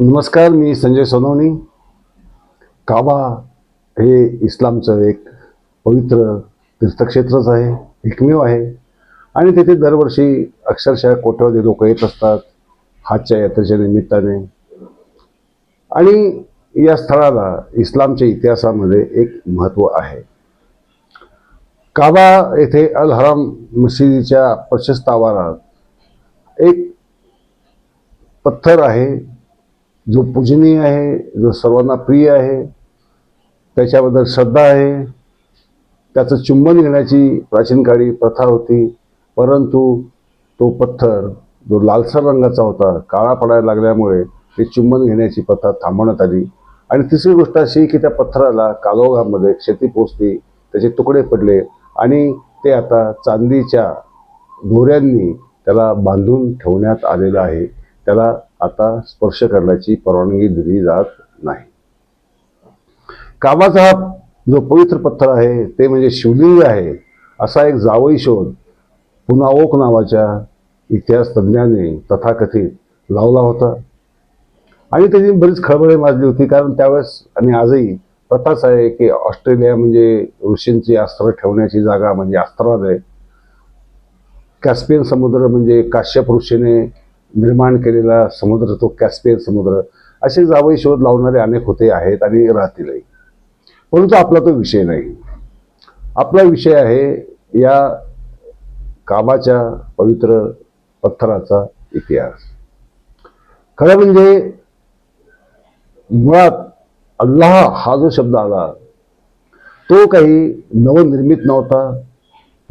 नमस्कार मी संजय सोनवणी. काबा हे इस्लामचं एक पवित्र तीर्थक्षेत्रच आहे एकमेव आहे. आणि तिथे दरवर्षी अक्षरशः कोट्यवधी लोक येत असतात हातच्या यात्रेच्या निमित्ताने. आणि या स्थळाला इस्लामच्या इतिहासामध्ये एक महत्त्व आहे. काबा येथे अल हराम मशिदीच्या प्रशस्त आवारात एक पत्थर आहे. जो पूजनीय आहे जो सर्वांना प्रिय आहे त्याच्याबद्दल श्रद्धा आहे. त्याचं चुंबन घेण्याची प्राचीन काळी प्रथा होती. परंतु तो पत्थर जो लालसर रंगाचा होता काळा पडायला लागल्यामुळे ते चुंबन घेण्याची प्रथा थांबवण्यात आली. आणि तिसरी गोष्ट अशी की त्या पत्थराला कालोगामध्ये क्षती पोचली त्याचे तुकडे पडले आणि ते आता चांदीच्या दोऱ्यांनी त्याला बांधून ठेवण्यात आलेलं आहे. त्याला आता स्पर्श करण्याची परवानगी दिली जात नाही. कामाचा हा जो पवित्र पत्थर आहे ते म्हणजे शिवलिंग आहे असा एक जावई शोध पुन्हा ओक नावाच्या इतिहास तज्ज्ञाने तथाकथित लावला होता. आणि त्याची बरीच खळबळे माजली होती कारण त्यावेळेस आणि आजही प्रथाच आहे की ऑस्ट्रेलिया म्हणजे ऋषींची अस्त्र ठेवण्याची जागा म्हणजे अस्त्रालय. कॅस्पियन समुद्र म्हणजे काश्यप ऋषीने निर्माण केलेला समुद्र तो कॅस्पियन समुद्र असे जावई शोध लावणारे अनेक होते आहेत आणि राहतीलही. परंतु आपला तो विषय नाही. आपला विषय आहे या काबाच्या पवित्र पत्थराचा इतिहास. खरं म्हणजे मुळात अल्लाह हा जो शब्द आला तो काही नवनिर्मित नव्हता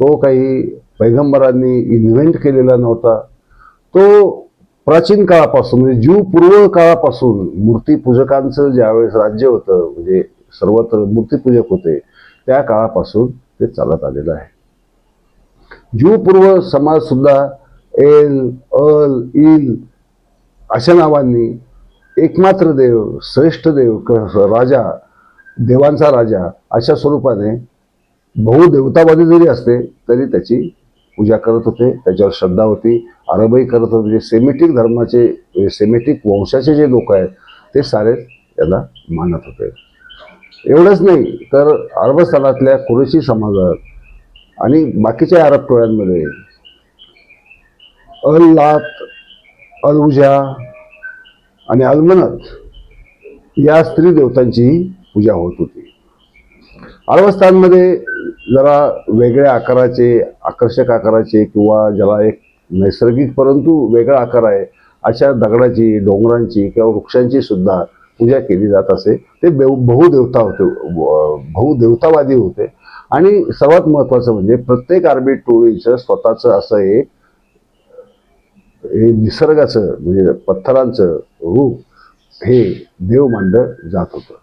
तो काही पैगंबरांनी इन्व्हेंट केलेला नव्हता तो प्राचीन काळापासून म्हणजे जीव पूर्व काळापासून मूर्तीपूजकांचं ज्यावेळेस राज्य होतं म्हणजे सर्वत्र मूर्तीपूजक होते त्या काळापासून ते चालत आलेलं आहे. जीवपूर्व समाज सुद्धा एल अल इल अशा नावांनी एकमात्र देव श्रेष्ठ देव राजा देवांचा राजा अशा स्वरूपाने बहुदेवतावादी जरी असते तरी त्याची पूजा करत होते त्याच्यावर श्रद्धा होती. अरबही करत होते. जे सेमेटिक धर्माचे सेमेटिक वंशाचे जे लोक आहेत ते सारे त्याला मानत होते. एवढंच नाही तर अरबस्थानातल्या कुरेशी समाजात आणि बाकीच्या अरब टोळ्यांमध्ये अल लात अल उजा आणि अलमनत या स्त्री देवतांचीही पूजा होत होती. अरबस्थानमध्ये जरा वेगळ्या आकाराचे आकर्षक आकाराचे किंवा ज्याला एक नैसर्गिक परंतु वेगळा आकार आहे अशा दगडाची डोंगरांची किंवा वृक्षांची सुद्धा पूजा केली जात असे. ते बेव बहुदेवता होते बहुदेवतावादी होते. आणि सर्वात महत्त्वाचं म्हणजे प्रत्येक आर्मी टोळीचं स्वतःचं असं एक हे निसर्गाचं म्हणजे पत्थरांचं रूप हे देव मानलं जात होतं.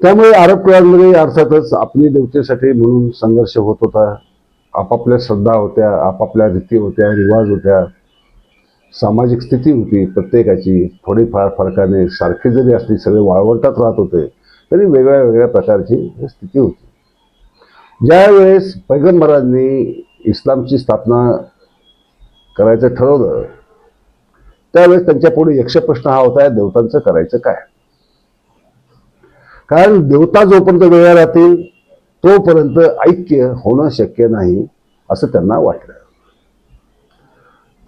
त्यामुळे अरब टोळ्यांमध्ये अर्थातच आपली देवतेसाठी म्हणून संघर्ष होत होता. आपापल्या श्रद्धा होत्या आपापल्या रीती होत्या रिवाज होत्या. सामाजिक स्थिती होती प्रत्येकाची. थोडीफार फरकाने सारखी जरी असली सगळे वाळवंटात राहत होते तरी वेगळ्या वेगळ्या प्रकारची स्थिती होती. ज्यावेळेस पैगंबरांनी इस्लामची स्थापना करायचं ठरवलं त्यावेळेस त्यांच्यापुढे यक्षप्रश्न हा होता देवतांचं करायचं काय? कारण देवता जोपर्यंत वेगळ्या राहतील तोपर्यंत ऐक्य होणं शक्य नाही असं त्यांना वाटलं.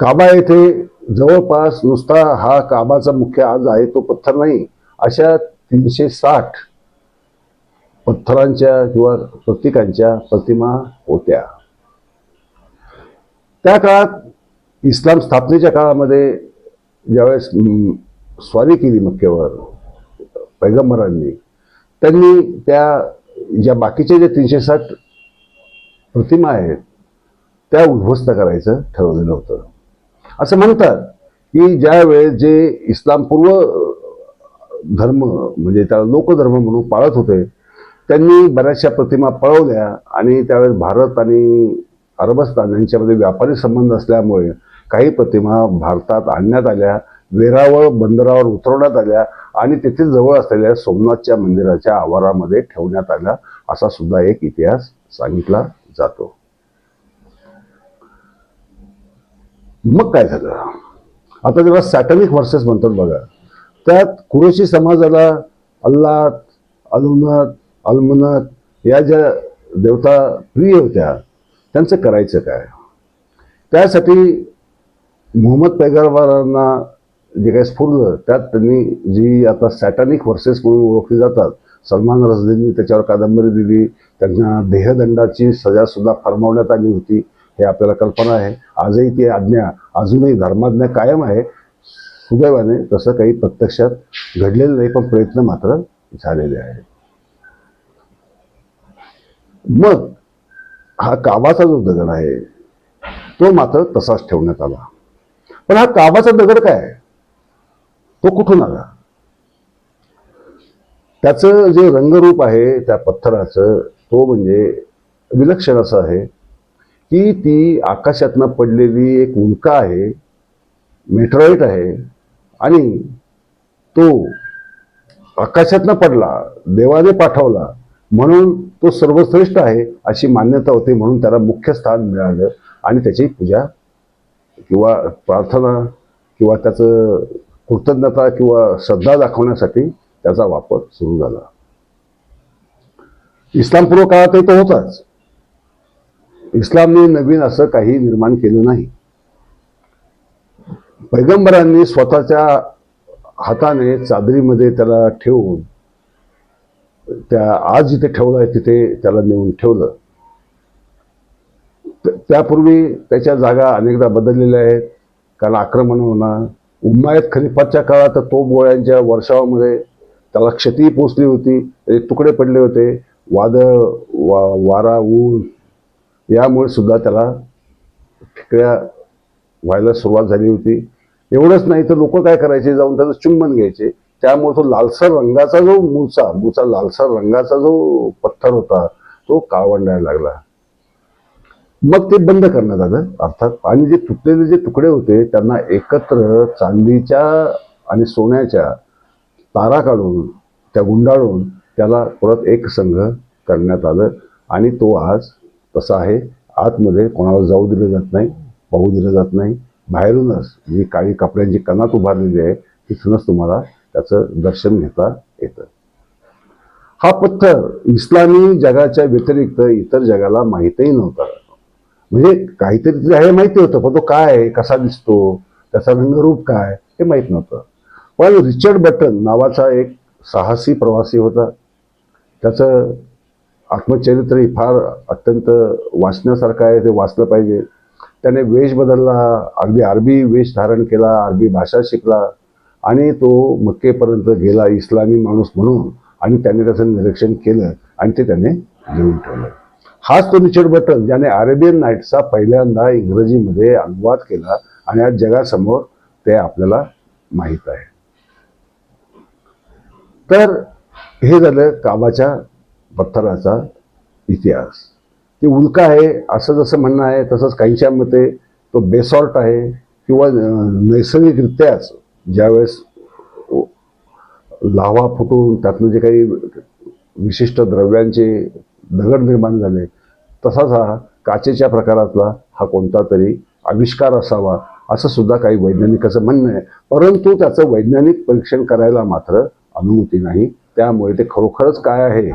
काबा येथे जवळपास नुसता हा काबाचा मुख्य आज आहे तो पत्थर नाही. अशा तीनशे साठ पत्थरांच्या किंवा प्रतीकांच्या प्रतिमा होत्या. त्या काळात इस्लाम स्थापनेच्या काळामध्ये ज्यावेळेस स्वारी केली मक्केवर पैगंबरांनी त्यांनी त्या ज्या बाकीचे जे तीनशे साठ प्रतिमा आहेत त्या उद्ध्वस्त करायचं ठरवलेलं होतं. असं म्हणतात की ज्या वेळेस जे इस्लामपूर्व धर्म म्हणजे त्याला लोकधर्म म्हणून पाळत होते त्यांनी बऱ्याचशा प्रतिमा पळवल्या आणि त्यावेळेस भारत आणि अरबस्तान यांच्यामध्ये व्यापारी संबंध असल्यामुळे काही प्रतिमा भारतात आणण्यात आल्या. वेरावळ बंदरावर उतरवण्यात आल्या आणि तेथे जवळ असलेल्या सोमनाथच्या मंदिराच्या आवारामध्ये ठेवण्यात आल्या असा सुद्धा एक इतिहास सांगितला जातो. मग काय झालं? आता जेव्हा सॅटनिक वर्सेस म्हणतात बघा. त्यात कुरोशी समाजाला अल्लात अलुनात अलमनात या ज्या देवता प्रिय होत्या त्यांचं करायचं काय? त्यासाठी मोहम्मद पैगंबरांना जे काही स्फुरलं त्यात त्यांनी जी आता सॅटॅनिक व्हर्सेस म्हणून ओळखली जातात सलमान रसदींनी त्याच्यावर कादंबरी दिली त्यांना देहदंडाची सजासुद्धा फरमावण्यात आली होती हे आपल्याला कल्पना आहे. आजही ती आज्ञा अजूनही धर्माज्ञा कायम आहे. सुदैवाने तसं काही प्रत्यक्षात घडलेलं नाही पण प्रयत्न मात्र झालेले आहेत. मग हा काबाचा जो दगड आहे तो मात्र तसाच ठेवण्यात आला. पण हा काबाचा दगड काय? तो कुठून आला? त्याचं जे रंगरूप आहे त्या पत्थराचं तो म्हणजे विलक्षण असं आहे की ती आकाशातनं पडलेली एक उल्का आहे मेट्रॉईट आहे आणि तो आकाशातनं पडला देवाने पाठवला म्हणून तो सर्वश्रेष्ठ आहे अशी मान्यता होती म्हणून त्याला मुख्य स्थान मिळालं आणि त्याची पूजा किंवा प्रार्थना किंवा त्याचं कृतज्ञता किंवा श्रद्धा दाखवण्यासाठी त्याचा वापर सुरू झाला. इस्लामपूर्व काळातही तो होताच. इस्लामने नवीन असं काही निर्माण केलं नाही. पैगंबरांनी स्वतःच्या हाताने चादरीमध्ये त्याला ठेवून त्या आज जिथे ठेवलं आहे तिथे त्याला नेऊन ठेवलं. त्यापूर्वी त्याच्या जागा अनेकदा बदललेल्या आहेत. कारण आक्रमण होणं उम्मायत खलिफाच्या काळात तोप गोळ्यांच्या वर्षावामध्ये त्याला क्षती पोचली होती त्याचे तुकडे पडले होते वादळ वा वारा ऊन यामुळे सुद्धा त्याला ठिकऱ्या व्हायला सुरुवात झाली होती. एवढंच नाही तर लोक काय करायचे? जाऊन त्याचं चुंबन घ्यायचे. त्यामुळे तो लालसर रंगाचा जो मूळचा मूळचा लालसर रंगाचा जो पत्थर होता तो काळवंडायला लागला. मग ते बंद करण्यात आलं अर्थात. आणि जे तुटलेले जे तुकडे होते त्यांना एकत्र चांदीच्या आणि सोन्याच्या तारा काढून त्या गुंडाळून त्याला परत एक संघ करण्यात आलं. आणि तो आज तसा आहे. आतमध्ये कोणाला जाऊ दिलं जात नाही पाहू दिलं जात नाही. बाहेरूनच जी काळी कपड्यांची कणात उभारलेली आहे तिथूनच तुम्हाला त्याचं दर्शन घेता येतं. हा पत्थर इस्लामी जगाच्या व्यतिरिक्त इतर जगाला माहीतही नव्हता. म्हणजे काहीतरी तरी आहे माहिती होतं पण तो काय आहे कसा दिसतो त्याचा रंगरूप काय हे माहीत नव्हतं. पण रिचर्ड बटन नावाचा एक साहसी प्रवासी होता. त्याचं आत्मचरित्रही फार अत्यंत वाचण्यासारखं आहे ते वाचलं पाहिजे. त्याने वेश बदलला अगदी अरबी वेश धारण केला अरबी भाषा शिकला आणि तो मक्केपर्यंत गेला इस्लामी माणूस म्हणून आणि त्याने त्याचं निरीक्षण केलं आणि ते त्याने लिहून ठेवलं. हाच तो रिचर्ड बटन ज्याने अरेबियन नाईट्सचा पहिल्यांदा इंग्रजीमध्ये अनुवाद केला आणि आज जगासमोर ते आपल्याला माहीत आहे. तर हे झालं काबाच्या पत्थराचा इतिहास. ती उल्का आहे असं जसं म्हणणं आहे तसंच काहींच्या मते तो बेसॉर्ट आहे किंवा नैसर्गिकरित्याच ज्यावेळेस लावा फुटून त्यातनं जे काही विशिष्ट द्रव्यांचे दगड निर्माण झाले. तसाच हा काचेच्या प्रकारातला हा कोणता तरी आविष्कार असावा असं सुद्धा काही वैज्ञानिकाचं म्हणणं आहे. परंतु त्याचं वैज्ञानिक परीक्षण करायला मात्र अनुमती नाही. त्यामुळे ते खरोखरच काय आहे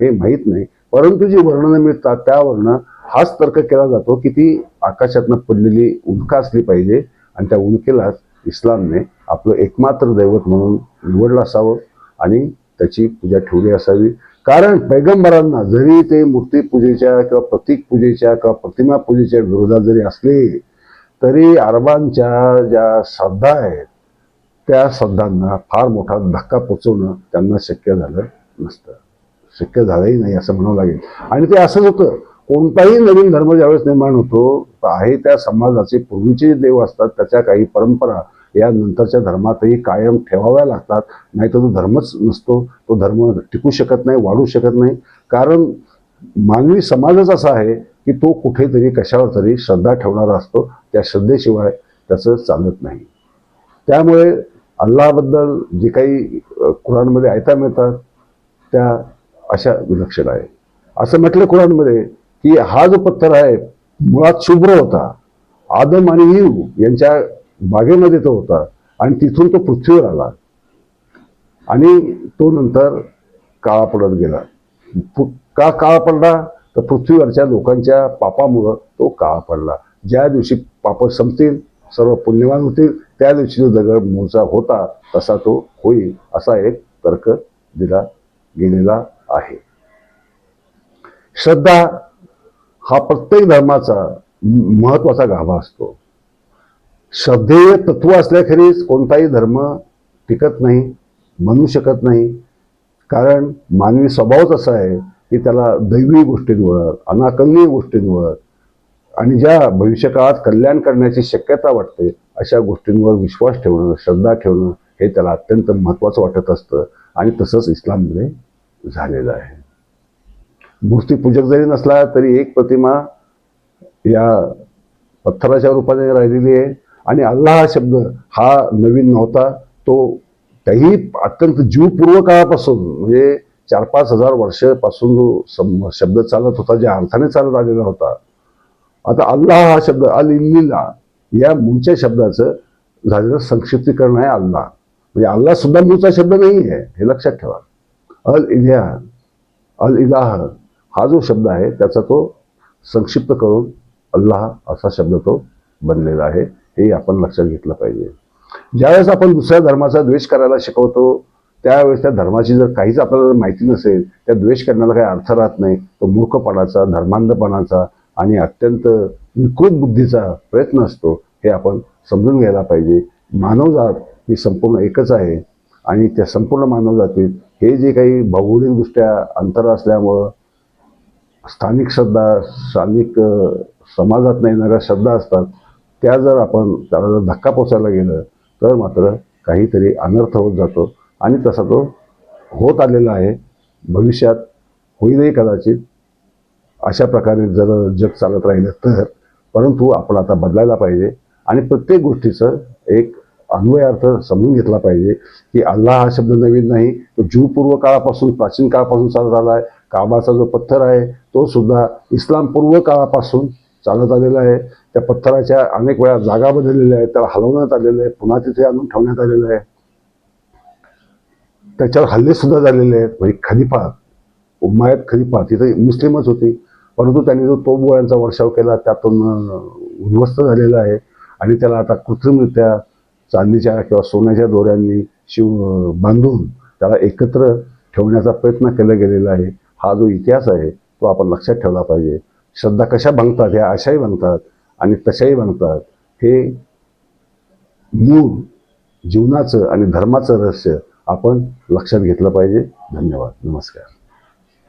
हे माहीत नाही. परंतु जी वर्णनं मिळतात त्यावरनं हाच तर्क केला जातो की ती आकाशातनं पडलेली उल्का असली पाहिजे आणि त्या उल्केलाच इस्लामने आपलं एकमात्र दैवत म्हणून निवडलं असावं आणि त्याची पूजा ठेवली असावी. कारण पैगंबरांना जरी ते मूर्तीपूजेच्या किंवा प्रतीक पूजेच्या किंवा प्रतिमा पूजेच्या विरोधात जरी असले तरी अरबांच्या ज्या श्रद्धा आहेत त्या श्रद्धांना फार मोठा धक्का पोचवणं त्यांना शक्य झालं नसतं. शक्य झालंही नाही असं म्हणावं लागेल. आणि ते असंच होतं. कोणताही नवीन धर्म ज्यावेळेस निर्माण होतो तर आहे त्या समाजाचे पूर्वीचे जे देव असतात त्याच्या काही परंपरा या नंतरच्या धर्मातही कायम ठेवाव्या लागतात. नाहीतर तो धर्मच नसतो. तो धर्म टिकू शकत नाही वाढू शकत नाही. कारण मानवी समाजच असा आहे की तो कुठेतरी कशावर तरी श्रद्धा ठेवणारा असतो. त्या श्रद्धेशिवाय त्याचं चालत नाही. त्यामुळे अल्लाबद्दल जे काही कुराणमध्ये ऐता मिळतात त्या अशा विलक्षण आहे असं म्हटलं कुराणमध्ये की हा जो पत्थर आहे मुळात शुभ्र होता. आदम आणि ईव यांच्या बागेमध्ये तो होता आणि तिथून तो पृथ्वीवर आला. आणि तो नंतर काळा पडत गेला. पु- का काळा पडला? तर पृथ्वीवरच्या लोकांच्या पापामुळं तो काळा पडला. ज्या दिवशी पाप संपतील सर्व पुण्यवान होतील त्या दिवशी जो दगड मूळचा होता तसा तो होईल असा एक तर्क दिला गेलेला आहे. श्रद्धा हा प्रत्येक धर्माचा महत्त्वाचा गाभा असतो. श्रद्धेय तत्व असल्याखेरीज कोणताही धर्म टिकत नाही म्हणू शकत नाही. कारण मानवी स्वभावच असा आहे की त्याला दैवी गोष्टींवर अनाकलनीय गोष्टींवर आणि ज्या भविष्यकाळात कल्याण करण्याची शक्यता वाटते अशा गोष्टींवर विश्वास ठेवणं श्रद्धा ठेवणं हे त्याला अत्यंत महत्त्वाचं वाटत असतं आणि तसंच इस्लाममध्ये झालेलं आहे. मूर्तीपूजक जरी नसला तरी एक प्रतिमा या पत्थराच्या रूपाने राहिलेली आहे. आणि अल्लाह हा शब्द हा नवीन नव्हता. तो त्याही अत्यंत जीवपूर्व काळापासून म्हणजे चार पाच हजार वर्षापासून जो सम- शब्द चालत होता ज्या अर्थाने चालत आलेला होता. आता अल्लाह हा शब्द अल इल्लीला या मूळच्या शब्दाचं झालेलं संक्षिप्तीकरण आहे अल्लाह. म्हणजे अल्लाह सुद्धा मूळचा शब्द नाही आहे हे लक्षात ठेवा. अल इलिया अल इलाह हा जो शब्द आहे त्याचा तो संक्षिप्त करून अल्लाह असा शब्द तो बनलेला आहे. हे आपण लक्षात घेतलं पाहिजे. ज्यावेळेस आपण दुसऱ्या धर्माचा द्वेष करायला शिकवतो त्यावेळेस त्या धर्माची जर काहीच आपल्याला माहिती नसेल त्या द्वेष करण्याला काही अर्थ राहत नाही तो मूर्खपणाचा धर्मांधपणाचा आणि अत्यंत विकृत बुद्धीचा प्रयत्न असतो हे आपण समजून घ्यायला पाहिजे. मानवजात ही संपूर्ण एकच आहे आणि त्या संपूर्ण मानवजातीत हे जे काही भौगोलिकदृष्ट्या अंतर असल्यामुळं स्थानिक श्रद्धा स्थानिक समाजात येणाऱ्या श्रद्धा असतात त्या जर आपण त्याला जर धक्का पोचायला गेलं तर मात्र काहीतरी अनर्थ होत जातो. आणि तसा तो होत आलेला आहे. भविष्यात होईलही कदाचित अशा प्रकारे जर जग चालत राहिलं तर. परंतु आपण आता बदलायला पाहिजे. आणि प्रत्येक गोष्टीचं एक अन्वयार्थ समजून घेतला पाहिजे की अल्लाह हा शब्द नवीन नाही. तो जूपूर्व काळापासून प्राचीन काळापासून चालत आला आहे काबाचा जो पत्थर आहे तो सुद्धा इस्लामपूर्व काळापासून चालत आलेला आहे. त्या पत्थराच्या अनेक वेळा जागा बदललेल्या आहेत त्याला हलवण्यात आलेलं आहे पुन्हा तिथे आणून ठेवण्यात आलेलं आहे. त्याच्यावर हल्ले सुद्धा झालेले आहेत. म्हणजे खलिफा उमायत खलिफा तिथे मुस्लिमच होती. परंतु त्यांनी जो तोबगोळ्यांचा वर्षाव केला त्यातून उद्ध्वस्त झालेला आहे. आणि त्याला आता कृत्रिमरित्या चांदीच्या किंवा सोन्याच्या दोऱ्यांनी शिव बांधून त्याला एकत्र ठेवण्याचा प्रयत्न केला गेलेला आहे. हा जो इतिहास आहे तो आपण लक्षात ठेवला पाहिजे. श्रद्धा कशा भांगतात ह्या आशाही भांगतात. आणि तशाही म्हणतात हे मूळ जीवनाचं आणि धर्माचं रहस्य आपण लक्षात घेतलं पाहिजे. धन्यवाद. नमस्कार.